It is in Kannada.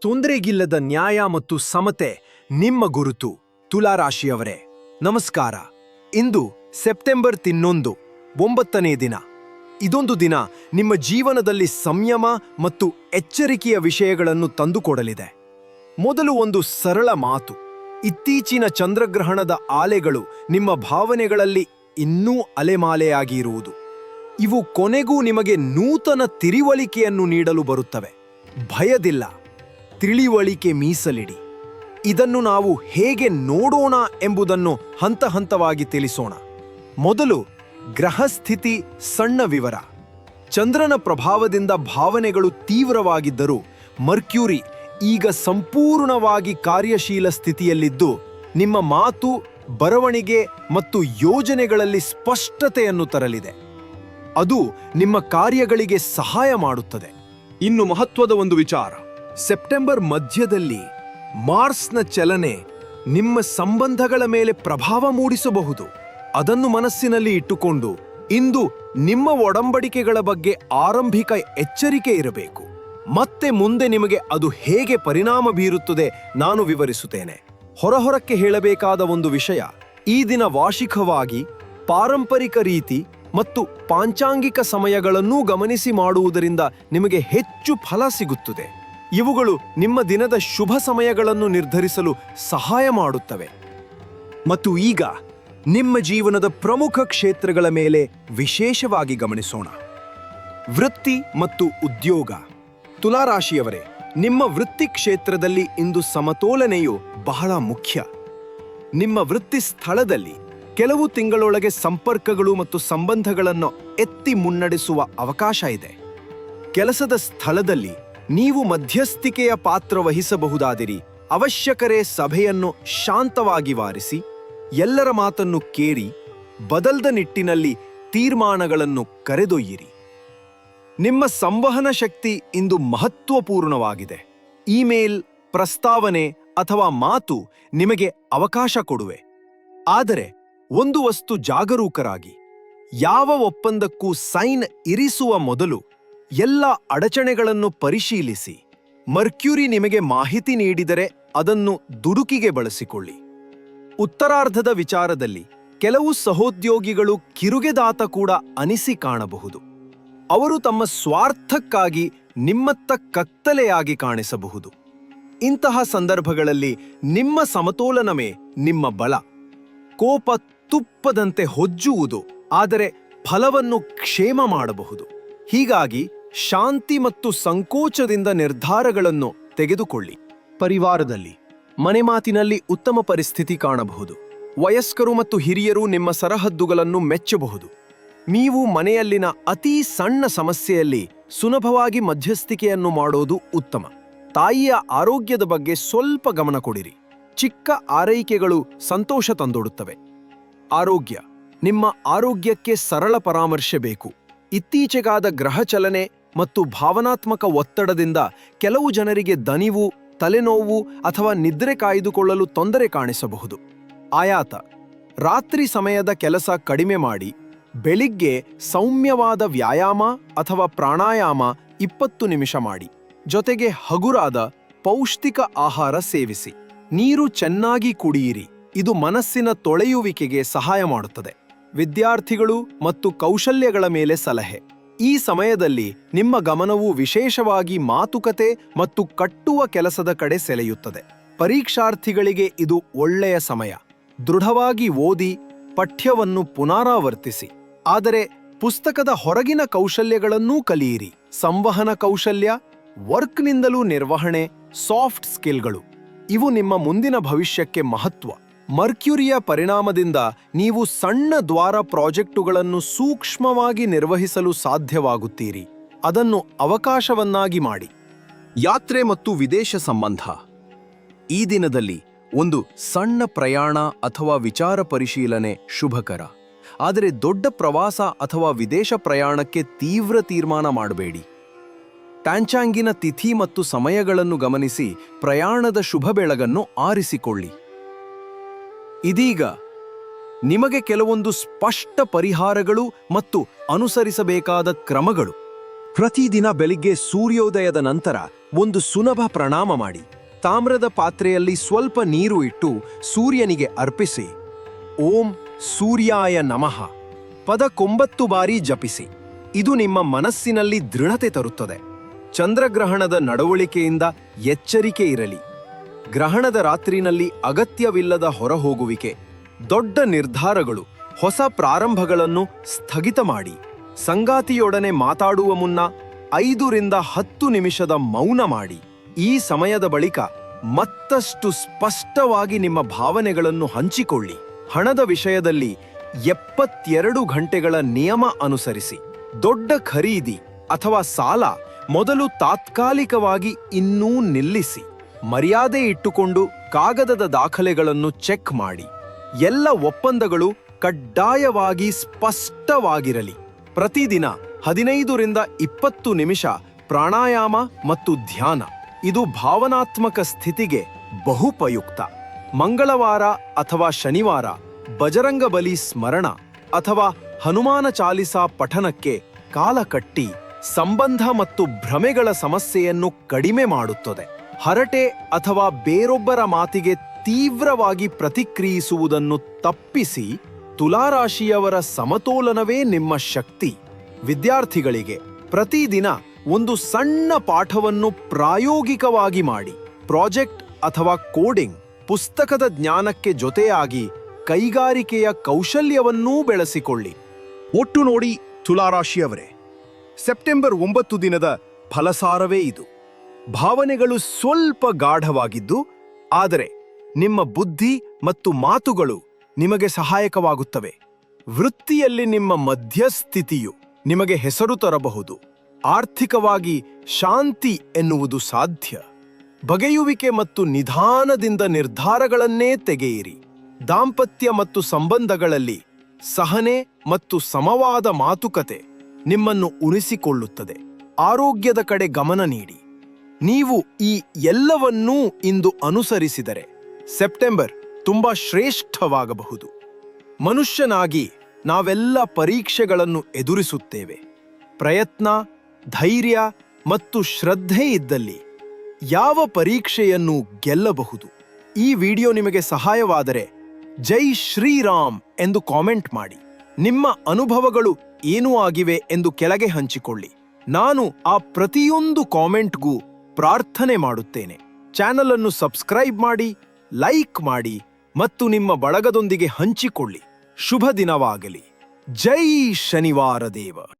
ತೊಂದರೆಗಿಲ್ಲದ ನ್ಯಾಯ ಮತ್ತು ಸಮತೆ ನಿಮ್ಮ ಗುರುತು. ತುಲಾರಾಶಿಯವರೇ, ನಮಸ್ಕಾರ. ಇಂದು ಸೆಪ್ಟೆಂಬರ್ ತಿನ್ನೊಂದು, ಒಂಬತ್ತನೇ ದಿನ. ಇದೊಂದು ದಿನ ನಿಮ್ಮ ಜೀವನದಲ್ಲಿ ಸಂಯಮ ಮತ್ತು ಎಚ್ಚರಿಕೆಯ ವಿಷಯಗಳನ್ನು ತಂದುಕೊಡಲಿದೆ. ಮೊದಲು ಒಂದು ಸರಳ ಮಾತು. ಇತ್ತೀಚಿನ ಚಂದ್ರಗ್ರಹಣದ ಆಲೆಗಳು ನಿಮ್ಮ ಭಾವನೆಗಳಲ್ಲಿ ಇನ್ನೂ ಅಲೆಮಾಲೆಯಾಗಿ ಇರುವುದು ಇವು ಕೊನೆಗೂ ನಿಮಗೆ ನೂತನ ತಿರಿವಳಿಕೆಯನ್ನು ನೀಡಲು ಬರುತ್ತವೆ. ಭಯದಿಲ್ಲ. ತಿಳಿವಳಿಕೆ ಮೀಸಲಿಡಿ. ಇದನ್ನು ನಾವು ಹೇಗೆ ನೋಡೋಣ ಎಂಬುದನ್ನು ಹಂತ ಹಂತವಾಗಿ ತಿಳಿಸೋಣ. ಮೊದಲು ಗ್ರಹಸ್ಥಿತಿ ಸಣ್ಣ ವಿವರ. ಚಂದ್ರನ ಪ್ರಭಾವದಿಂದ ಭಾವನೆಗಳು ತೀವ್ರವಾಗಿದ್ದರೂ ಮರ್ಕ್ಯೂರಿ ಈಗ ಸಂಪೂರ್ಣವಾಗಿ ಕಾರ್ಯಶೀಲ ಸ್ಥಿತಿಯಲ್ಲಿದ್ದು, ನಿಮ್ಮ ಮಾತು, ಬರವಣಿಗೆ ಮತ್ತು ಯೋಜನೆಗಳಲ್ಲಿ ಸ್ಪಷ್ಟತೆಯನ್ನು ತರಲಿದೆ. ಅದು ನಿಮ್ಮ ಕಾರ್ಯಗಳಿಗೆ ಸಹಾಯ ಮಾಡುತ್ತದೆ. ಇನ್ನು ಮಹತ್ವದ ಒಂದು ವಿಚಾರ. ಸೆಪ್ಟೆಂಬರ್ ಮಧ್ಯದಲ್ಲಿ ಮಾರ್ಸ್ನ ಚಲನೆ ನಿಮ್ಮ ಸಂಬಂಧಗಳ ಮೇಲೆ ಪ್ರಭಾವ ಮೂಡಿಸಬಹುದು. ಅದನ್ನು ಮನಸ್ಸಿನಲ್ಲಿ ಇಟ್ಟುಕೊಂಡು ಇಂದು ನಿಮ್ಮ ಒಡಂಬಡಿಕೆಗಳ ಬಗ್ಗೆ ಆರಂಭಿಕ ಎಚ್ಚರಿಕೆ ಇರಬೇಕು. ಮತ್ತೆ ಮುಂದೆ ನಿಮಗೆ ಅದು ಹೇಗೆ ಪರಿಣಾಮ ಬೀರುತ್ತದೆ ನಾನು ವಿವರಿಸುತ್ತೇನೆ. ಹೊರಹೊರಕ್ಕೆ ಹೇಳಬೇಕಾದ ಒಂದು ವಿಷಯ, ಈ ದಿನ ವಾರ್ಷಿಕವಾಗಿ ಪಾರಂಪರಿಕ ರೀತಿ ಮತ್ತು ಪಾಂಚಾಂಗಿಕ ಸಮಯಗಳನ್ನೂ ಗಮನಿಸಿ ಮಾಡುವುದರಿಂದ ನಿಮಗೆ ಹೆಚ್ಚು ಫಲ ಸಿಗುತ್ತದೆ. ಇವುಗಳು ನಿಮ್ಮ ದಿನದ ಶುಭ ಸಮಯಗಳನ್ನು ನಿರ್ಧರಿಸಲು ಸಹಾಯ ಮಾಡುತ್ತವೆ. ಮತ್ತು ಈಗ ನಿಮ್ಮ ಜೀವನದ ಪ್ರಮುಖ ಕ್ಷೇತ್ರಗಳ ಮೇಲೆ ವಿಶೇಷವಾಗಿ ಗಮನಿಸೋಣ. ವೃತ್ತಿ ಮತ್ತು ಉದ್ಯೋಗ. ತುಲಾರಾಶಿಯವರೇ, ನಿಮ್ಮ ವೃತ್ತಿ ಕ್ಷೇತ್ರದಲ್ಲಿ ಇಂದು ಸಮತೋಲನೆಯು ಬಹಳ ಮುಖ್ಯ. ನಿಮ್ಮ ವೃತ್ತಿ ಸ್ಥಳದಲ್ಲಿ ಕೆಲವು ತಿಂಗಳೊಳಗೆ ಸಂಪರ್ಕಗಳು ಮತ್ತು ಸಂಬಂಧಗಳನ್ನು ಎತ್ತಿ ಮುನ್ನಡೆಸುವ ಅವಕಾಶ ಇದೆ. ಕೆಲಸದ ಸ್ಥಳದಲ್ಲಿ ನೀವು ಮಧ್ಯಸ್ಥಿಕೆಯ ಪಾತ್ರ ವಹಿಸಬಹುದಾದಿರಿ. ಅವಶ್ಯಕರೇ ಸಭೆಯನ್ನು ಶಾಂತವಾಗಿ ವಾರಿಸಿ, ಎಲ್ಲರ ಮಾತನ್ನು ಕೇಳಿ ಬದಲ್ದ ನಿಟ್ಟಿನಲ್ಲಿ ತೀರ್ಮಾನಗಳನ್ನು ಕರೆದೊಯ್ಯಿರಿ. ನಿಮ್ಮ ಸಂವಹನ ಶಕ್ತಿ ಇಂದು ಮಹತ್ವಪೂರ್ಣವಾಗಿದೆ. ಇಮೇಲ್, ಪ್ರಸ್ತಾವನೆ ಅಥವಾ ಮಾತು ನಿಮಗೆ ಅವಕಾಶ ಕೊಡುವೆ. ಆದರೆ, ಒಂದು ವಸ್ತು ಜಾಗರೂಕರಾಗಿ, ಯಾವ ಒಪ್ಪಂದಕ್ಕೂ ಸೈನ್ ಇರಿಸುವ ಮೊದಲು ಎಲ್ಲ ಅಡಚಣೆಗಳನ್ನು ಪರಿಶೀಲಿಸಿ. ಮರ್ಕ್ಯೂರಿ ನಿಮಗೆ ಮಾಹಿತಿ ನೀಡಿದರೆ ಅದನ್ನು ದುಡುಕಿಗೆ ಬಳಸಿಕೊಳ್ಳಿ. ಉತ್ತರಾರ್ಧದ ವಿಚಾರದಲ್ಲಿ ಕೆಲವು ಸಹೋದ್ಯೋಗಿಗಳು ಕಿರುಗೆದಾತ ಕೂಡ ಅನಿಸಿ ಕಾಣಬಹುದು. ಅವರು ತಮ್ಮ ಸ್ವಾರ್ಥಕ್ಕಾಗಿ ನಿಮ್ಮತ್ತ ಕತ್ತಲೆಯಾಗಿ ಕಾಣಿಸಬಹುದು. ಇಂತಹ ಸಂದರ್ಭಗಳಲ್ಲಿ ನಿಮ್ಮ ಸಮತೋಲನವೇ ನಿಮ್ಮ ಬಲ. ಕೋಪ ತುಪ್ಪದಂತೆ ಹೊಜ್ಜುವುದು, ಆದರೆ ಫಲವನ್ನು ಕ್ಷೇಮ ಮಾಡಬಹುದು. ಹೀಗಾಗಿ ಶಾಂತಿ ಮತ್ತು ಸಂಕೋಚದಿಂದ ನಿರ್ಧಾರಗಳನ್ನು ತೆಗೆದುಕೊಳ್ಳಿ. ಪರಿವಾರದಲ್ಲಿ, ಮನೆ ಮಾತಿನಲ್ಲಿ ಉತ್ತಮ ಪರಿಸ್ಥಿತಿ ಕಾಣಬಹುದು. ವಯಸ್ಕರು ಮತ್ತು ಹಿರಿಯರು ನಿಮ್ಮ ಸರಹದ್ದುಗಳನ್ನು ಮೆಚ್ಚಬಹುದು. ನೀವು ಮನೆಯಲ್ಲಿನ ಅತೀ ಸಣ್ಣ ಸಮಸ್ಯೆಯಲ್ಲಿ ಸುಲಭವಾಗಿ ಮಧ್ಯಸ್ಥಿಕೆಯನ್ನು ಮಾಡೋದು ಉತ್ತಮ. ತಾಯಿಯ ಆರೋಗ್ಯದ ಬಗ್ಗೆ ಸ್ವಲ್ಪ ಗಮನ ಕೊಡಿರಿ. ಚಿಕ್ಕ ಆರೈಕೆಗಳು ಸಂತೋಷ ತಂದೊಡುತ್ತವೆ. ಆರೋಗ್ಯ, ನಿಮ್ಮ ಆರೋಗ್ಯಕ್ಕೆ ಸರಳ ಪರಾಮರ್ಶೆ ಬೇಕು. ಇತ್ತೀಚೆಗಾದ ಗ್ರಹಚಲನೆ ಮತ್ತು ಭಾವನಾತ್ಮಕ ಒತ್ತಡದಿಂದ ಕೆಲವು ಜನರಿಗೆ ದನಿವು, ತಲೆನೋವು ಅಥವಾ ನಿದ್ರೆ ಕಾಯ್ದುಕೊಳ್ಳಲು ತೊಂದರೆ ಕಾಣಿಸಬಹುದು. ಆಯಾತ, ರಾತ್ರಿ ಸಮಯದ ಕೆಲಸ ಕಡಿಮೆ ಮಾಡಿ, ಬೆಳಿಗ್ಗೆ ಸೌಮ್ಯವಾದ ವ್ಯಾಯಾಮ ಅಥವಾ ಪ್ರಾಣಾಯಾಮ ಇಪ್ಪತ್ತು ನಿಮಿಷ ಮಾಡಿ. ಜೊತೆಗೆ ಹಗುರಾದ, ಪೌಷ್ಟಿಕ ಆಹಾರ ಸೇವಿಸಿ. ನೀರು ಚೆನ್ನಾಗಿ ಕುಡಿಯಿರಿ, ಇದು ಮನಸ್ಸಿನ ತೊಳೆಯುವಿಕೆಗೆ ಸಹಾಯ ಮಾಡುತ್ತದೆ. ವಿದ್ಯಾರ್ಥಿಗಳು ಮತ್ತು ಕೌಶಲ್ಯಗಳ ಮೇಲೆ ಸಲಹೆ. ಈ ಸಮಯದಲ್ಲಿ ನಿಮ್ಮ ಗಮನವು ವಿಶೇಷವಾಗಿ ಮಾತುಕತೆ ಮತ್ತು ಕಟ್ಟುವ ಕೆಲಸದ ಕಡೆ ಸೆಳೆಯುತ್ತದೆ. ಪರೀಕ್ಷಾರ್ಥಿಗಳಿಗೆ ಇದು ಒಳ್ಳೆಯ ಸಮಯ. ದೃಢವಾಗಿ ಓದಿ, ಪಠ್ಯವನ್ನು ಪುನರಾವರ್ತಿಸಿ. ಆದರೆ ಪುಸ್ತಕದ ಹೊರಗಿನ ಕೌಶಲ್ಯಗಳನ್ನೂ ಕಲಿಯಿರಿ. ಸಂವಹನ ಕೌಶಲ್ಯ, ವರ್ಕ್ನಿಂದಲೂ ನಿರ್ವಹಣೆ, ಸಾಫ್ಟ್ ಸ್ಕಿಲ್ಗಳು. ಇವು ನಿಮ್ಮ ಮುಂದಿನ ಭವಿಷ್ಯಕ್ಕೆ ಮಹತ್ವ. ಮರ್ಕ್ಯುರಿಯ ಪರಿಣಾಮದಿಂದ ನೀವು ಸಣ್ಣ ದ್ವಾರ ಪ್ರಾಜೆಕ್ಟುಗಳನ್ನು ಸೂಕ್ಷ್ಮವಾಗಿ ನಿರ್ವಹಿಸಲು ಸಾಧ್ಯವಾಗುತ್ತೀರಿ. ಅದನ್ನು ಅವಕಾಶವನ್ನಾಗಿ ಮಾಡಿ. ಯಾತ್ರೆ ಮತ್ತು ವಿದೇಶ ಸಂಬಂಧ. ಈ ದಿನದಲ್ಲಿ ಒಂದು ಸಣ್ಣ ಪ್ರಯಾಣ ಅಥವಾ ವಿಚಾರ ಪರಿಶೀಲನೆ ಶುಭಕರ. ಆದರೆ ದೊಡ್ಡ ಪ್ರವಾಸ ಅಥವಾ ವಿದೇಶ ಪ್ರಯಾಣಕ್ಕೆ ತೀವ್ರ ತೀರ್ಮಾನ ಮಾಡಬೇಡಿ. ಟ್ಯಾಂಚಾಂಗಿನ ತಿಥಿ ಮತ್ತು ಸಮಯಗಳನ್ನು ಗಮನಿಸಿ ಪ್ರಯಾಣದ ಶುಭ ಬೆಳಗನ್ನು ಆರಿಸಿಕೊಳ್ಳಿ. ಇದೀಗ ನಿಮಗೆ ಕೆಲವೊಂದು ಸ್ಪಷ್ಟ ಪರಿಹಾರಗಳು ಮತ್ತು ಅನುಸರಿಸಬೇಕಾದ ಕ್ರಮಗಳು. ಪ್ರತಿದಿನ ಬೆಳಿಗ್ಗೆ ಸೂರ್ಯೋದಯದ ನಂತರ ಒಂದು ಸುಲಭ ಪ್ರಣಾಮ ಮಾಡಿ. ತಾಮ್ರದ ಪಾತ್ರೆಯಲ್ಲಿ ಸ್ವಲ್ಪ ನೀರು ಇಟ್ಟು ಸೂರ್ಯನಿಗೆ ಅರ್ಪಿಸಿ. ಓಂ ಸೂರ್ಯಾಯ ನಮಃ. ಪದಕ್ಕೊಂಬತ್ತು ಬಾರಿ ಜಪಿಸಿ. ಇದು ನಿಮ್ಮ ಮನಸ್ಸಿನಲ್ಲಿ ದೃಢತೆ ತರುತ್ತದೆ. ಚಂದ್ರಗ್ರಹಣದ ನಡವಳಿಕೆಯಿಂದ ಎಚ್ಚರಿಕೆ ಇರಲಿ. ಗ್ರಹಣದ ರಾತ್ರಿನಲ್ಲಿ ಅಗತ್ಯವಿಲ್ಲದ ಹೊರಹೋಗುವಿಕೆ, ದೊಡ್ಡ ನಿರ್ಧಾರಗಳು, ಹೊಸ ಪ್ರಾರಂಭಗಳನ್ನು ಸ್ಥಗಿತ ಮಾಡಿ, ಸಂಗಾತಿಯೊಡನೆ ಮಾತಾಡುವ ಮುನ್ನ ಐದರಿಂದ ಹತ್ತು ನಿಮಿಷದ ಮೌನ ಮಾಡಿ, ಈ ಸಮಯದ ಬಳಿಕ ಮತ್ತಷ್ಟು ಸ್ಪಷ್ಟವಾಗಿ ನಿಮ್ಮ ಭಾವನೆಗಳನ್ನು ಹಂಚಿಕೊಳ್ಳಿ. ಹಣದ ವಿಷಯದಲ್ಲಿ ಎಪ್ಪತ್ತೆರಡು ಗಂಟೆಗಳ ನಿಯಮ ಅನುಸರಿಸಿ, ದೊಡ್ಡ ಖರೀದಿ ಅಥವಾ ಸಾಲ ಮೊದಲು ತಾತ್ಕಾಲಿಕವಾಗಿ ಇನ್ನೂ ನಿಲ್ಲಿಸಿ. ಮರ್ಯಾದೆ ಇಟ್ಟುಕೊಂಡು ಕಾಗದದ ದಾಖಲೆಗಳನ್ನು ಚೆಕ್ ಮಾಡಿ. ಎಲ್ಲ ಒಪ್ಪಂದಗಳು ಕಡ್ಡಾಯವಾಗಿ ಸ್ಪಷ್ಟವಾಗಿರಲಿ. ಪ್ರತಿದಿನ ಹದಿನೈದರಿಂದ ಇಪ್ಪತ್ತು ನಿಮಿಷ ಪ್ರಾಣಾಯಾಮ ಮತ್ತು ಧ್ಯಾನ. ಇದು ಭಾವನಾತ್ಮಕ ಸ್ಥಿತಿಗೆ ಬಹುಪಯುಕ್ತ. ಮಂಗಳವಾರ ಅಥವಾ ಶನಿವಾರ ಬಜರಂಗ ಬಲಿ ಸ್ಮರಣ ಅಥವಾ ಹನುಮಾನ ಚಾಲಿಸಾ ಪಠನಕ್ಕೆ ಕಾಲ ಕಟ್ಟಿ ಸಂಬಂಧ ಮತ್ತು ಭ್ರಮೆಗಳ ಸಮಸ್ಯೆಯನ್ನು ಕಡಿಮೆ ಮಾಡುತ್ತದೆ. ಹರಟೆ ಅಥವಾ ಬೇರೊಬ್ಬರ ಮಾತಿಗೆ ತೀವ್ರವಾಗಿ ಪ್ರತಿಕ್ರಿಯಿಸುವುದನ್ನು ತಪ್ಪಿಸಿ ತುಲಾರಾಶಿಯವರ ಸಮತೋಲನವೇ ನಿಮ್ಮ ಶಕ್ತಿ. ವಿದ್ಯಾರ್ಥಿಗಳಿಗೆ ಪ್ರತಿದಿನ ಒಂದು ಸಣ್ಣ ಪಾಠವನ್ನು ಪ್ರಾಯೋಗಿಕವಾಗಿ ಮಾಡಿ. ಪ್ರಾಜೆಕ್ಟ್ ಅಥವಾ ಕೋಡಿಂಗ್ ಪುಸ್ತಕದ ಜ್ಞಾನಕ್ಕೆ ಜೊತೆಯಾಗಿ ಕೈಗಾರಿಕೆಯ ಕೌಶಲ್ಯವನ್ನೂ ಬೆಳೆಸಿಕೊಳ್ಳಿ. ಒಟ್ಟು ನೋಡಿ ತುಲಾರಾಶಿಯವರೇ. ಸೆಪ್ಟೆಂಬರ್ ಒಂಬತ್ತು ದಿನದ ಫಲಸಾರವೇ ಇದು. ಭಾವನೆಗಳು ಸ್ವಲ್ಪ ಗಾಢವಾಗಿದ್ದು, ಆದರೆ ನಿಮ್ಮ ಬುದ್ಧಿ ಮತ್ತು ಮಾತುಗಳು ನಿಮಗೆ ಸಹಾಯಕವಾಗುತ್ತವೆ. ವೃತ್ತಿಯಲ್ಲಿ ನಿಮ್ಮ ಮಧ್ಯಸ್ಥಿತಿಯು ನಿಮಗೆ ಹೆಸರು ತರಬಹುದು. ಆರ್ಥಿಕವಾಗಿ ಶಾಂತಿ ಎನ್ನುವುದು ಸಾಧ್ಯ. ಬಗೆಯುವಿಕೆ ಮತ್ತು ನಿಧಾನದಿಂದ ನಿರ್ಧಾರಗಳನ್ನೇ ತೆಗೆಯಿರಿ. ದಾಂಪತ್ಯ ಮತ್ತು ಸಂಬಂಧಗಳಲ್ಲಿ ಸಹನೆ ಮತ್ತು ಸಮವಾದ ಮಾತುಕತೆ ನಿಮ್ಮನ್ನು ಉಳಿಸಿಕೊಳ್ಳುತ್ತದೆ ಆರೋಗ್ಯದ ಕಡೆ ಗಮನ ನೀಡಿ. ನೀವು ಈ ಎಲ್ಲವನ್ನೂ ಇಂದು ಅನುಸರಿಸಿದರೆ ಸೆಪ್ಟೆಂಬರ್ ತುಂಬಾ ಶ್ರೇಷ್ಠವಾಗಬಹುದು. ಮನುಷ್ಯನಾಗಿ ನಾವೆಲ್ಲ ಪರೀಕ್ಷೆಗಳನ್ನು ಎದುರಿಸುತ್ತೇವೆ. ಪ್ರಯತ್ನ, ಧೈರ್ಯ ಮತ್ತು ಶ್ರದ್ಧೆ ಇದ್ದಲ್ಲಿ ಯಾವ ಪರೀಕ್ಷೆಯನ್ನು ಗೆಲ್ಲಬಹುದು. ಈ ವಿಡಿಯೋ ನಿಮಗೆ ಸಹಾಯವಾದರೆ ಜೈ ಶ್ರೀರಾಮ್ ಎಂದು ಕಾಮೆಂಟ್ ಮಾಡಿ. ನಿಮ್ಮ ಅನುಭವಗಳು ಏನೂ ಆಗಿವೆ ಎಂದು ಕೆಳಗೆ ಹಂಚಿಕೊಳ್ಳಿ. ನಾನು ಆ ಪ್ರತಿಯೊಂದು ಕಾಮೆಂಟ್ಗೂ ಪ್ರಾರ್ಥನೆ ಮಾಡುತ್ತೇನೆ. ಚಾನಲ್ ಅನ್ನು ಸಬ್ಸ್ಕ್ರೈಬ್ ಮಾಡಿ, ಲೈಕ್ ಮಾಡಿ ಮತ್ತು ನಿಮ್ಮ ಬಳಗದೊಂದಿಗೆ ಹಂಚಿಕೊಳ್ಳಿ. ಶುಭ ದಿನವಾಗಲಿ. ಜೈ ಶನಿವಾರ ದೇವ